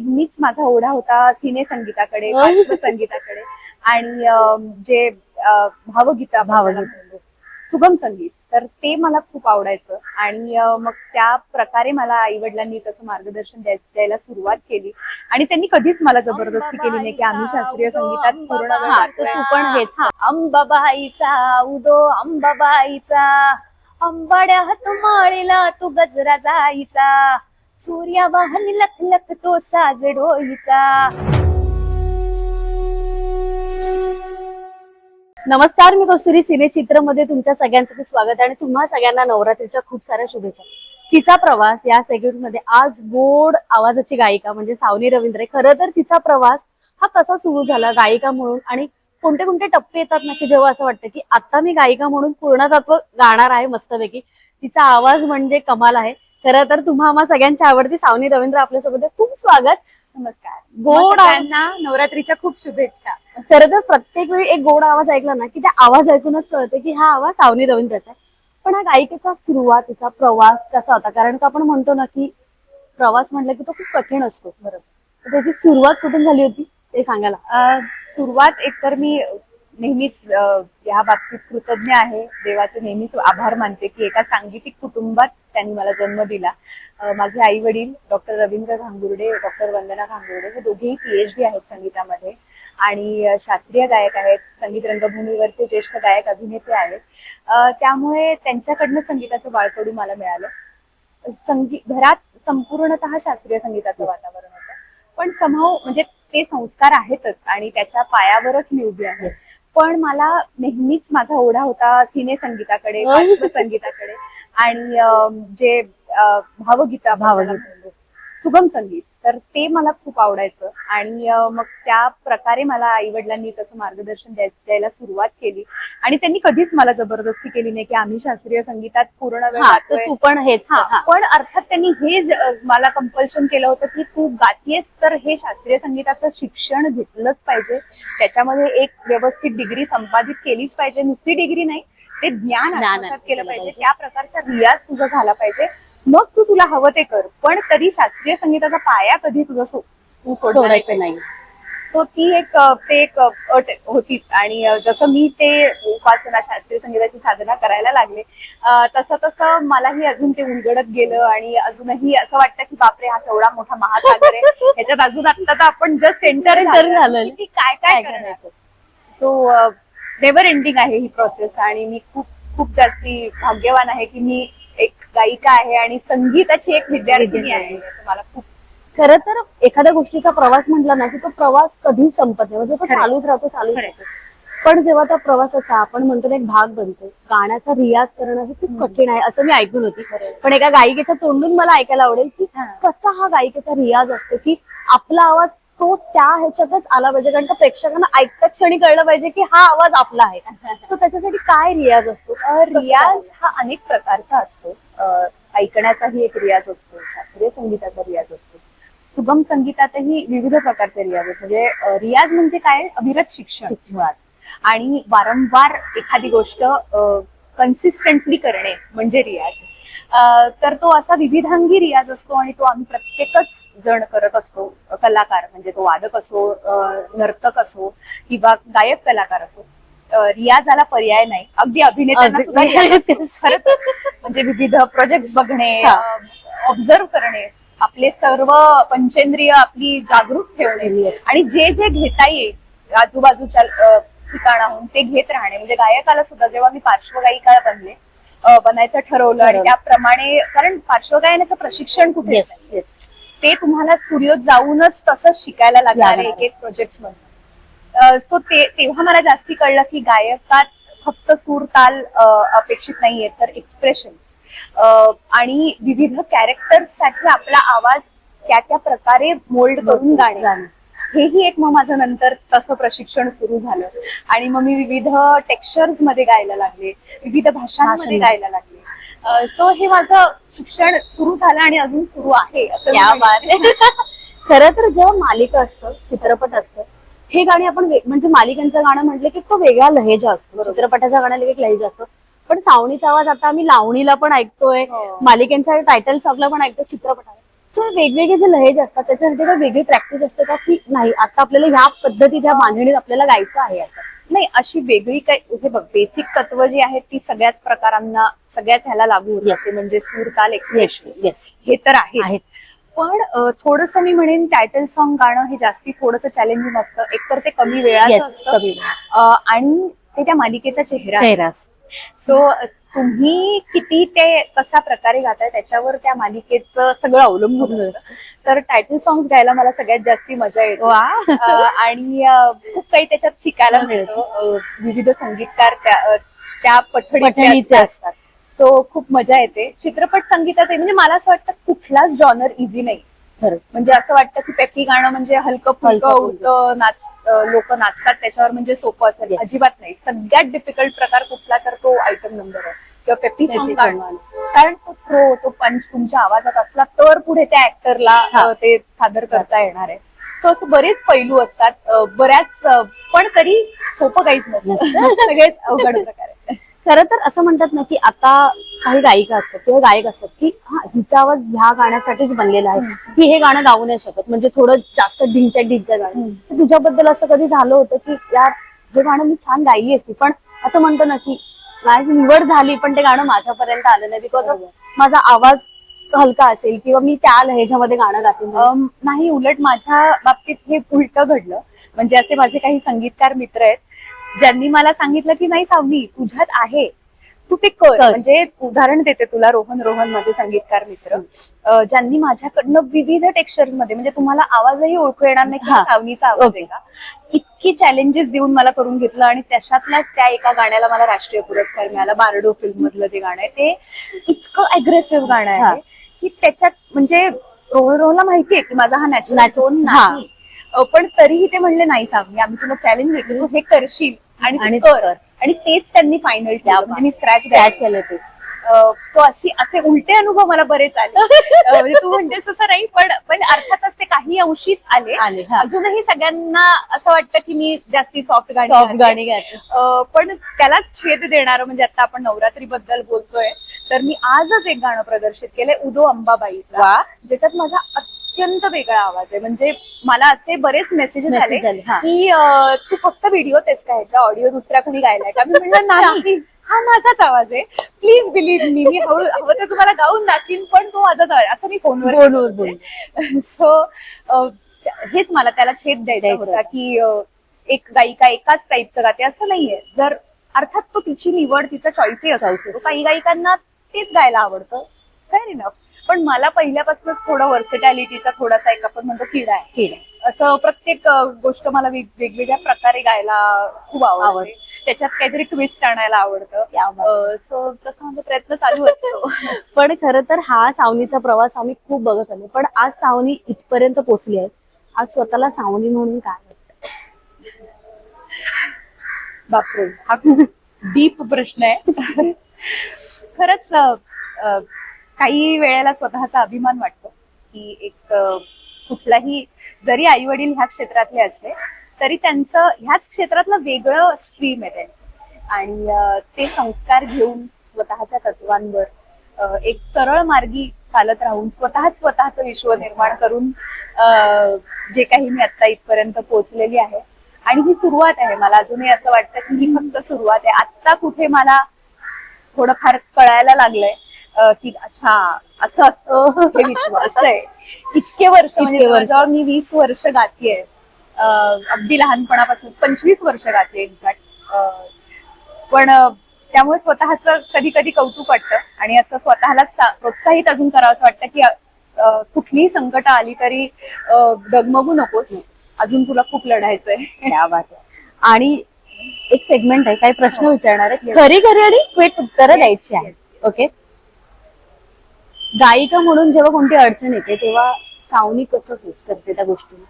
नेहमीच माझा ओढा होता सिने संगीताकडे. पार्श्व संगीताकडे. आणि जे भावगीता भावगीत. सुगम संगीत. तर ते मला खूप आवडायचं. आणि मग त्या प्रकारे मला आई वडिलांनी तसं मार्गदर्शन द्याय- द्यायला सुरुवात केली. आणि त्यांनी कधीच मला जबरदस्ती केली नाही की आम्ही शास्त्रीय संगीतात पूर्ण हा तू पण हेच. हा, अंबाबाईचा उदो अंबाबाईचा. अंबाड्या हात माळीला तू गजरा जाईचा. सूर्या वाहन लख लख तो साज डोईचा. नमस्कार मी कस्तुरी सिने चित्रमध्ये तुमच्या सगळ्यांचं स्वागत आणि तुम्हा सगळ्यांना नवरात्रीच्या खूप साऱ्या शुभेच्छा. तिचा प्रवास या सेगमेंटमध्ये आज गोड आवाजाची गायिका म्हणजे सावनी रवींद्र खरं तर तिचा प्रवास हा कसा सुरू झाला गायिका म्हणून आणि कोणते कोणते टप्पे येतात ना की जेव्हा असं वाटतं की आता मी गायिका म्हणून पूर्णतत्व गाणार आहे मस्तपैकी. तिचा आवाज म्हणजे कमाल आहे. खरं तर तुम्हा आम्हा सगळ्यांची आवडती सावनी रवींद्र आपल्यासोबत आहे. खूप स्वागत. नमस्कार. गोड आवाज- त्यांना नवरात्रीच्या खूप शुभेच्छा. खरं तर प्रत्येक वेळी एक गोड आवाज ऐकला ना की त्या आवाज ऐकूनच कळतं की हा आवाज सावनी रवींद्रचा आहे. पण हा गायिकेचा सुरुवातीचा प्रवास कसा होता? कारण का आपण म्हणतो ना की प्रवास म्हटलं की तो खूप कठीण असतो. बरोबर. त्याची सुरुवात कुठून झाली होती? ते सांगायला. अं, सुरुवात एकतर मी नेहमीच या बाबतीत कृतज्ञ आहे. देवाचे नेहमीच आभार मानते की एका सांगीतिक कुटुंबात त्यांनी मला जन्म दिला. माझे आई वडील डॉक्टर रवींद्र घांगुर्डे डॉक्टर वंदना घांगुर्डे हे दोघेही पीएचडी आहेत संगीतामध्ये. आणि शास्त्रीय गायक आहेत संगीत रंगभूमीवरचे ज्येष्ठ गायक अभिनेते आहेत. त्यामुळे त्यांच्याकडनं संगीताचं बाळकडू मला मिळालं. संगीत घरात संपूर्णतः शास्त्रीय संगीताचं वातावरण होतं. पण समहाव म्हणजे ते संस्कार आहेतच आणि त्याच्या पायावरच मी उभी आहे. पण मला नेहमीच माझा ओढा होता सिने संगीताकडे. पार्श्व संगीताकडे आणि जे भावगीता भावगीत. सुगम संगीत तर ते मला खूप आवडायचं आणि मग त्या प्रकारे मला आई वडिलांनी तसं मार्गदर्शन द्याय- द्यायला सुरुवात केली आणि त्यांनी कधीच मला जबरदस्ती केली नाही की आम्ही शास्त्रीय संगीतात पूर्ण हा. तू पण हेच. पण अर्थात त्यांनी हे मला कंपल्शन केलं होतं की तू गातीयस तर हे शास्त्रीय संगीताचं शिक्षण घेतलंच पाहिजे त्याच्यामध्ये एक व्यवस्थित डिग्री संपादित केलीच पाहिजे नुसती डिग्री नाही ते ज्ञान केलं पाहिजे. त्या प्रकारचा रियाज तुझा झाला पाहिजे मग तू तुला हवं ते कर. पण तरी शास्त्रीय संगीताचा पाया कधी तुझा सो- तू सोडणार सोडायचं नाही. सो ती एक ते एक अट होतीच. आणि जसं मी ते उपासना शास्त्रीय संगीताची साधना करायला लागले तसं तसं मलाही अजून ते उलगडत गेलं आणि अजूनही असं वाटतं की बापरे हा केवढा मोठा महासागर आहे. ह्याच्यात अजून आता तर आपण जस्ट एंटर झालोय. की काय काय करायचं? सो नेव्हर एंडिंग आहे ही प्रोसेस आणि मी खूप खूप जास्ती भाग्यवान आहे की मी गायिका आहे आणि संगीताची एक विद्यार्थिनी आहे. असं मला खूप खरं तर एखाद्या गोष्टीचा प्रवास म्हटला ना की तो प्रवास कधी संपत नाही म्हणजे तो. चालूच राहतो चालूच. राहतो पण जेव्हा त्या प्रवासाचा आपण म्हणतो ना एक भाग बनतो गाण्याचा रियाज करणं हे खूप. कठीण आहे असं मी ऐकून होती. पण एका गायिकेच्या तोंडून मला ऐकायला आवडेल की. कसा हा गायिकेचा रियाज असतो की आपला आवाज तो त्या ह्याच्यातच आला पाहिजे. कारण का प्रेक्षकांना ऐकता क्षणी कळलं पाहिजे की हा आवाज आपला आहे. सो त्याच्यासाठी काय रियाज असतो? रियाज हा अनेक प्रकारचा असतो. ऐकण्याचाही एक रियाज असतो. शास्त्रीय संगीताचा रियाज असतो. सुगम संगीतातही विविध प्रकारचे रियाज आहेत. म्हणजे रियाज म्हणजे काय? अविरत शिक्षण. मुळात आणि वारंवार एखादी गोष्ट कन्सिस्टंटली करणे म्हणजे रियाज. तर तो असा विविधांगी रियाज असतो आणि तो आम्ही प्रत्येकच जण करत असतो कलाकार म्हणजे तो वादक असो नर्तक असो किंवा गायक कलाकार असो रियाजाला पर्याय नाही अगदी अभिनेत्यांना. सुद्धा. म्हणजे विविध प्रोजेक्ट बघणे. ऑब्झर्व करणे आपले सर्व पंचेंद्रिय आपली जागृत ठेवणे. आणि जे जे घेता येईल आजूबाजूच्या ठिकाणाहून ते घेत राहणे म्हणजे गायकाला सुद्धा जेव्हा मी पार्श्वगायिका बनले बनायचं ठरवलं आणि. त्याप्रमाणे कारण पार्श्वगायनाचं प्रशिक्षण कुठे ते तुम्हाला स्टुडिओत जाऊनच तसंच शिकायला लागणार एक एक प्रोजेक्टमध्ये सो ते तेव्हा मला जास्ती कळलं की गायकात फक्त सूर ताल अपेक्षित नाहीये तर एक्सप्रेशन्स आणि विविध कॅरेक्टर्ससाठी आपला आवाज त्या त्या प्रकारे मोल्ड करून गाणं. हेही एक मग माझं नंतर तसं प्रशिक्षण सुरू झालं आणि मग मी विविध टेक्स्चर्समध्ये गायला लागले विविध भाषांमध्ये. गायला लागले सो हे माझं शिक्षण सुरू झालं आणि अजून सुरू आहे असं. खरं तर जेव्हा मालिका असतं चित्रपट असतं हे गाणी आपण म्हणजे मालिकांचं गाणं म्हटलं की तो वेगळा लहेजा असतो. चित्रपटाचा गाण्याला एक लहेजा असतो पण सावणीचा आवाज आता आम्ही लावणीला पण ऐकतोय हो. मालिकेंच्या टायटल सॉंगला पण ऐकतो चित्रपटाला वेगवेगळे जे लहेज असतात त्याच्यासाठी काही वेगळी प्रॅक्टिस असते का? की नाही आता आपल्याला ह्या पद्धतीत ह्या बांधणीत आपल्याला गायचं आहे आता. नाही अशी वेगळी काय हे बघ बेसिक तत्व जी आहेत ती सगळ्याच प्रकारांना सगळ्याच ह्याला लागू होते Yes. म्हणजे सूर ताल एक्सप्रेशन येस हे तर आहे आहेत. पण थोडस मी म्हणेन टायटल सॉन्ग गाणं हे जास्ती थोडस चॅलेंजिंग असतं. एकतर ते कमी वेळाचं येस असतं. अं, आणि ते त्या मालिकेचा चेहरा आहे. चेहरा सो तुम्ही किती ते कशा प्रकारे गाताय त्याच्यावर त्या मालिकेचं सगळं अवलंबून असतं. तर टायटल सॉंग गायला मला सगळ्यात जास्ती मजा येते. आणि खूप काही त्याच्यात शिकायला मिळतं. अं, विविध संगीतकार त्या पठडीचे असतात. सो खूप मजा येते. चित्रपट संगीतात. म्हणजे मला असं वाटतं कुठलाच जॉनर इझी नाही. खरंच. म्हणजे असं वाटतं की पेपी गाणं म्हणजे हलकं फुलकं. उडतं नाच लोक नाचतात त्याच्यावर म्हणजे सोपं असेल. अजिबात नाही. सगळ्यात डिफिकल्ट प्रकार कुठला तर तो आयटम नंबर आहे. किंवा पेपी सॉंग गाणं. कारण तो थ्रो तो पंच तुमच्या आवाजात असला तर पुढे त्या ऍक्टरला. ते सादर करता येणार आहे. सो असं बरेच पैलू असतात. बऱ्याच पण तरी सोपं काहीच नसतं. सगळेच अवघड प्रकार आहेत. खरं तर असं म्हणतात ना की आता काही गायिका असतात किंवा गायक असतात की हा हिचा आवाज ह्या गाण्यासाठीच बनलेला आहे. की हे गाणं गाऊ नाही शकत. म्हणजे थोडं जास्त ढिंच्या ढिंच्या गाणं. तुझ्याबद्दल असं कधी झालं होतं की यार हे गाणं मी छान गायली असती. पण असं म्हणतो ना की माझी निवड झाली पण ते गाणं माझ्यापर्यंत आलं नाही. बिकॉज. माझा आवाज हलका असेल किंवा मी त्या लहेजामध्ये गाणं गाते नाही उलट माझ्या बाबतीत हे उलट घडलं. म्हणजे असे माझे काही संगीतकार मित्र आहेत ज्यांनी मला सांगितलं की नाही सावनी तुझ्यात आहे. तू ते कर. म्हणजे उदाहरण देते तुला रोहन रोहन माझे संगीतकार मित्र ज्यांनी माझ्याकडनं विविध टेक्स्चरमध्ये म्हणजे तुम्हाला आवाजही ओळखू येणार नाही की. सावनीचा आवाज आहे का इतकी चॅलेंजेस देऊन मला करून घेतलं आणि त्याच्यातल्याच त्या एका गाण्याला मला राष्ट्रीय पुरस्कार मिळाला बारडो फिल्म मधलं ते गाणं आहे ते इतकं अग्रेसिव्ह गाणं. आहे की त्याच्यात म्हणजे रोहन रोहनला माहितीये की माझा हा नॅचरल झोन. नाही पण तरीही ते म्हणले नाही सावनी आम्ही तुला चॅलेंज देतो हे करशील आणि कर. आणि तेच त्यांनी फायनल केलं. म्हणजे मी स्क्रॅच स्क्रॅच केलं. ते. सो अशी असे उलटे अनुभव मला बरेच आले. म्हणजे तू म्हणतेस तसं नाही पण पण अर्थातच ते काही अंशीच आले. अजूनही सगळ्यांना असं वाटतं की मी जास्ती सॉफ्ट गाणी सॉफ्ट. गाणी पण त्यालाच छेद देणारं म्हणजे आता आपण नवरात्री बद्दल बोलतोय तर मी आजच एक गाणं प्रदर्शित केलंय उदो अंबाबाईचा. वा. ज्याच्यात माझा अत्यंत वेगळा आवाज आहे. म्हणजे मला असे बरेच मेसेजेस आले हा. की अ, तू फक्त व्हिडिओ तेच का ह्याच्या ऑडिओ दुसऱ्या कोणी गायलाय का? मी म्हणलं नाही हा माझाच आवाज आहे. प्लीज बिलीव्ह मी मी हळू हवं तर तुम्हाला गाऊन दाखवीन पण तो माझाच आवाज आहे. असं मी फोनवर बोलून बोल सो हेच मला त्याला छेद द्यायचा द्यायचा होता होता. की अ, एक गायिका एकाच टाईपचं गाते. असं नाहीये. जर अर्थात तो तिची निवड तिचा चॉईसही Choice असतो. काही गायिकांना तेच गायला आवडतं. फेअर इनफ पण मला पहिल्यापासूनच थोडा वर्सेटॅलिटीचा थोडासा एक आपण म्हणतो किडा आहे. केलं असं प्रत्येक अ, गोष्ट मला वेग- वेगवेगळ्या प्रकारे गायला खूप आवडते. त्याच्यात काहीतरी ट्विस्ट आणायला आवडतं. सो तसा माझा प्रयत्न चालू असतो. पण खरं तर हा सावनीचा प्रवास आम्ही खूप बघत आलो. पण आज सावनी इथपर्यंत पोहोचली आहे. आज स्वतःला सावनी म्हणून काय वाटतं? बापरे. हा खूप डीप प्रश्न आहे. खरंच अ, अ, काही वेळेला स्वतःचा अभिमान वाटतो की एक कुठलाही जरी आई वडील ह्या क्षेत्रातले असले तरी त्यांचं ह्याच क्षेत्रातलं वेगळं स्ट्रीम आहे त्यांचं आणि ते संस्कार घेऊन स्वतःच्या तत्वांवर एक सरळ मार्गी चालत राहून स्वतःच स्वतःचं विश्व निर्माण करून जे काही मी आता इथपर्यंत पोहोचलेली आहे. आणि ही सुरुवात आहे. मला अजूनही असं वाटतं की ही फक्त सुरुवात आहे. आत्ता कुठे मला थोडंफार कळायला लागलंय. अ, की अच्छा असं असतं. हे विश्व असं आहे इतके वर्ष म्हणजे. जवळजवळ मी वीस वर्ष गातीये अगदी लहानपणापासून पंचवीस वर्ष गाते इनफॅक्ट पण त्यामुळे स्वतःच कधी कधी कौतुक वाटतं. आणि असं स्वतःला प्रोत्साहित अजून करावं असं वाटतं की कुठलीही संकट आली तरी डगमगू नकोस. अजून तुला खूप लढायचंय. आणि एक सेगमेंट आहे काही प्रश्न हो. विचारणार आहे. खरी खरी आणि क्विक उत्तरं द्यायची आहे. ओके गायिका म्हणून जेव्हा कोणती अडचण येते तेव्हा सावनी कसं फेस करते त्या गोष्टीला?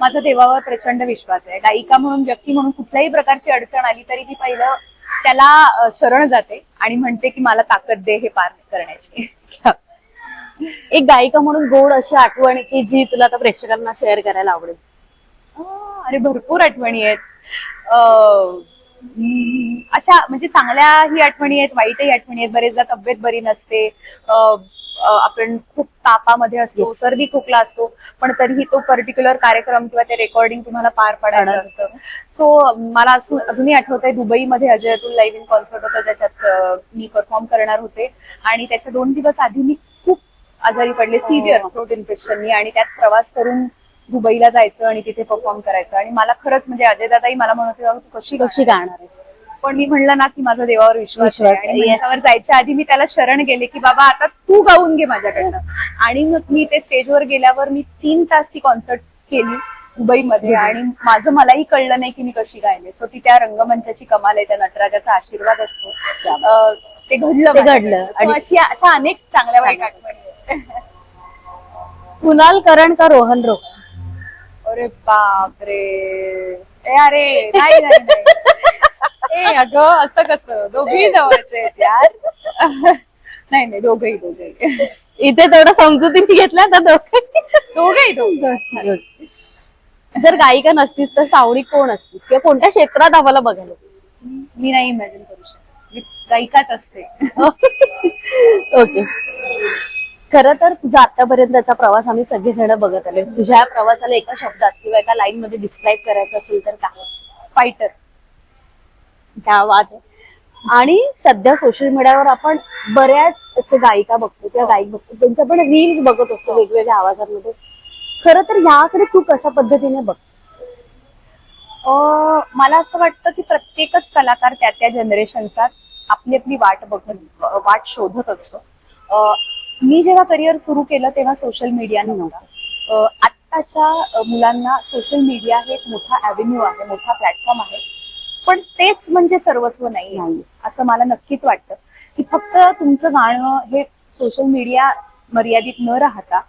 माझा देवावर प्रचंड विश्वास आहे. गायिका म्हणून व्यक्ती म्हणून कुठल्याही प्रकारची अडचण आली तरी ती पहिलं त्याला शरण जाते आणि म्हणते की मला ताकद दे हे पार करण्याची. एक गायिका म्हणून गोड अशी आठवण की जी तुला आता प्रेक्षकांना शेअर करायला आवडेल. अरे भरपूर आठवणी आहेत. अशा म्हणजे चांगल्याही आठवणी आहेत वाईटही आठवणी आहेत. बरेचदा तब्येत बरी नसते. आपण खूप तापामध्ये असतो. सर्दी खोकला असतो पण तरीही तो पर्टिक्युलर कार्यक्रम किंवा ते रेकॉर्डिंग तुम्हाला पार पाडायचं असतं. सो मला अजूनही आठवत आहे दुबईमध्ये Ajay Atul live in concert होतं ज्याच्यात मी परफॉर्म करणार होते. आणि त्याच्या दोन दिवस आधी मी खूप आजारी पडले. सिव्हिअर हो. थ्रोट इन्फेक्शननी आणि त्यात प्रवास करून दुबईला जायचं आणि तिथे परफॉर्म करायचं आणि मला खरंच म्हणजे अजय दादाही मला म्हणत होते "अगं, तू कशी कशी गाणार?" आहेस? पण मी म्हणलं ना की माझा देवावर विश्वास विश्वास आहे आणि आहे, yes. मंचावर जायच्या आधी मी त्याला शरण गेले की बाबा आता तू गाऊन घे माझ्याकडनं आणि मग मी ते स्टेजवर गेल्यावर मी तीन तास ती कॉन्सर्ट केली दुबईमध्ये आणि माझं मलाही कळलं नाही की मी कशी गायले सो ती त्या रंगमंचाची कमाल आहे त्या नटराजाचा आशीर्वाद असतो अं, ते घडलं ते माझ्याकडनं. घडलं. So आणि- अशी अशा अनेक चांगल्या वाईट. आठवणी आहेत. कुणाल करण का रोहन रोहन अरे बापरे. ए अरे नाही नाही नाही. ए अगं असं कसं? दोघेही जवळचे आहेत यार. नाही नाही दोघेही दोघेही. इथे थोडं समजुतीने घेतला तर दोघे दोघेही दोघे जर गायिका नसतीस तर सावडी कोण असतीस? किंवा कोणत्या क्षेत्रात आम्हाला बघायला मी नाही इमॅजिन करू शकत. मी गायिकाच असते. ओके खर तर तुझा आतापर्यंतचा प्रवास आम्ही सगळेजण बघत आले तुझ्या या प्रवासाला एका शब्दात किंवा एका लाईन मध्ये डिस्क्राईब करायचं असेल तर काय? फायटर त्या वाद आणि सध्या सोशल मीडियावर आपण बऱ्याच असे गायिका बघतो किंवा गायक बघतो त्यांचे आपण रील्स बघत असतो वेगवेगळ्या आवाजांमध्ये. खरं तर याकडे तू कशा पद्धतीने बघतेस मला असं वाटतं की प्रत्येकच कलाकार त्या त्या जनरेशनचा आपली आपली वाट बघत वाट शोधत असतो. मी जेव्हा करिअर सुरू केलं तेव्हा सोशल मीडिया नव्हता. आत्ताच्या मुलांना सोशल मीडिया हे एक मोठा अव्हेन्यू आहे मोठा प्लॅटफॉर्म आहे. पण तेच म्हणजे सर्वस्व नाही नाही. असं मला नक्कीच वाटतं की फक्त तुमचं गाणं हे सोशल मीडिया मर्यादित न राहता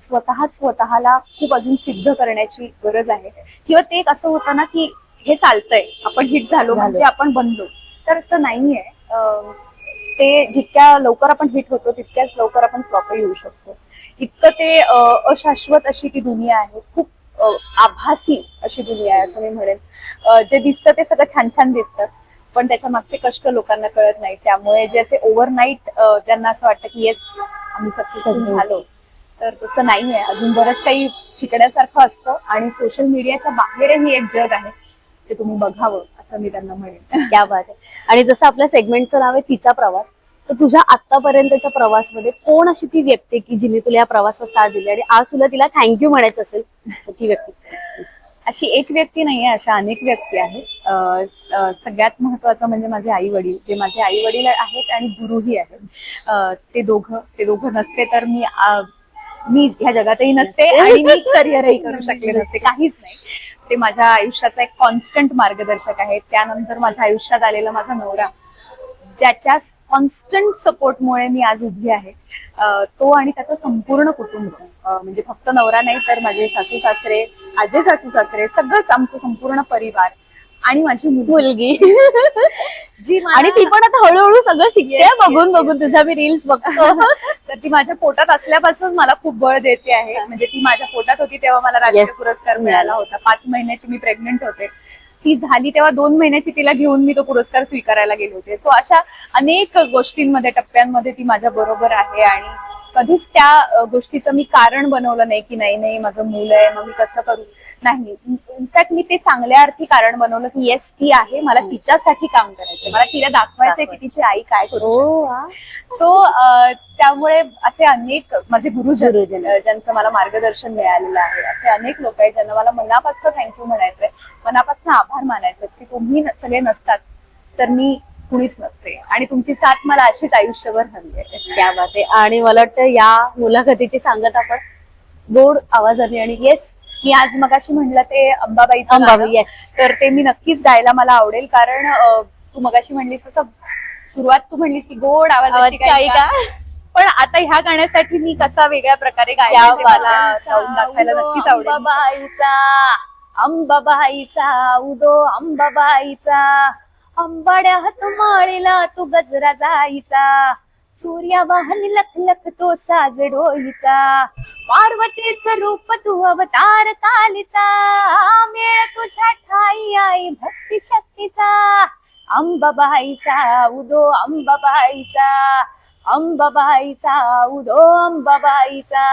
स्वतःच स्वतःला खूप अजून सिद्ध करण्याची गरज आहे. किंवा ते एक असं होतं ना की हे चालतंय आपण हिट झालो. म्हणजे आपण बनलो. तर असं नाहीये. ते जितक्या लवकर आपण हिट होतो तितक्याच लवकर आपण फ्लॉपही होऊ शकतो. इतकं ते अशाश्वत अशी ती दुनिया आहे. खूप आभासी अशी दुनिया आहे असं मी म्हणेन. जे दिसतं ते सगळं छान छान दिसतं. पण त्याच्या मागचे कष्ट लोकांना कळत नाही. त्यामुळे जे असे ओव्हरनाईट त्यांना असं वाटतं की येस आम्ही सक्सेसफुल हो. झालो. तर तसं नाहीये. अजून बरंच काही शिकण्यासारखं असतं. आणि सोशल मीडियाच्या बाहेरही एक जग आहे ते तुम्ही बघावं. असं मी त्यांना म्हणेन. क्या बात आहे. आणि जसं आपल्या सेगमेंटचं नाव आहे तिचा प्रवास तर तुझ्या आतापर्यंतच्या प्रवासमध्ये कोण अशी ती व्यक्ती आहे की जिने तुला या प्रवासात साथ दिली आणि आज तुला तिला थँक्यू म्हणायचं असेल तर ती व्यक्ती? अशी एक व्यक्ती नाहीये अशा अनेक व्यक्ती आहेत. सगळ्यात महत्वाचं म्हणजे माझे आई वडील जे माझे आई वडील आहेत आणि गुरुही आहेत. ते दोघं ते दोघं नसते तर मी मी ह्या जगातही नसते आणि मी करिअरही करू शकले नसते. काहीच नाही. ते माझ्या आयुष्याचा एक कॉन्स्टंट मार्गदर्शक आहे. त्यानंतर माझ्या आयुष्यात आलेला माझा नवरा ज्याच्या कॉन्स्टंट सपोर्टमुळे मी आज उभी आहे. तो आणि त्याचं संपूर्ण कुटुंब म्हणजे फक्त नवरा नाही तर माझे सासू सासरे आजे सासू सासरे सगळंच आमचं संपूर्ण परिवार आणि माझी मुलगी. जी आणि ती पण आता हळूहळू सगळं शिकते बघून बघून. तुझा मी रील्स बघतो. तर ती माझ्या पोटात असल्यापासून मला खूप बळ देते आहे. म्हणजे ती माझ्या पोटात होती तेव्हा मला राष्ट्रीय Yes. पुरस्कार मिळाला होता. पाच महिन्याची मी प्रेग्नेंट होते. ती झाली तेव्हा दोन महिन्याची तिला घेऊन मी तो पुरस्कार स्वीकारायला गेले होते. सो अशा अनेक गोष्टींमध्ये टप्प्यांमध्ये ती माझ्या बरोबर आहे आणि कधीच त्या गोष्टीचं मी कारण बनवलं नाही की नाही नाही माझं मुलं आहे मग मी कसं करू? नाही. इनफॅक्ट मी ते चांगल्या अर्थी कारण बनवलं की येस ती आहे. मला तिच्यासाठी काम करायचं मला तिला दाखवायचंय की तिची आई काय करू हो. सो त्यामुळे असे अनेक माझे गुरुजन ज्यांचं मला मार्गदर्शन मिळालेलं आहे. असे अनेक लोक आहेत ज्यांना मला मनापासून थँक्यू म्हणायचंय. मनापासून आभार मानायचे की तुम्ही सगळे नसतात तर मी कुणीच नसते. आणि तुमची साथ मला अशीच आयुष्यभर हवी आहे. आहे. आणि मला वाटतं या मुलाखतीची सांगत आपण गोड आवाजाने आणि येस मी आज मगाशी म्हणलं ते अंबाबाईचं अंबाबाई गाणं. तर ते मी नक्कीच गायला मला आवडेल कारण अ, तू मगाशी म्हणलीस तसं सुरुवात तू म्हणलीस की गोड आवाजाची गायिका पण आता ह्या गाण्यासाठी मी कसा वेगळ्या प्रकारे गायला दाखवायला नक्कीच आवडेल अंबाबाईचा अंबाबाईचा उदो अंबाबाईचा अंबाड्यात माळीला तू गजरा जाईचा. सूर्या वाहन लख लख तो साज डोईचा. पार्वतीचं रूप तू अवतार कालीचा मेळ तुझ्या ठाई आई भक्ती शक्तीचा. अंबाबाईचा उदो अंबाबाईचा. अंबाबाईचा उदो अंबाबाईचा.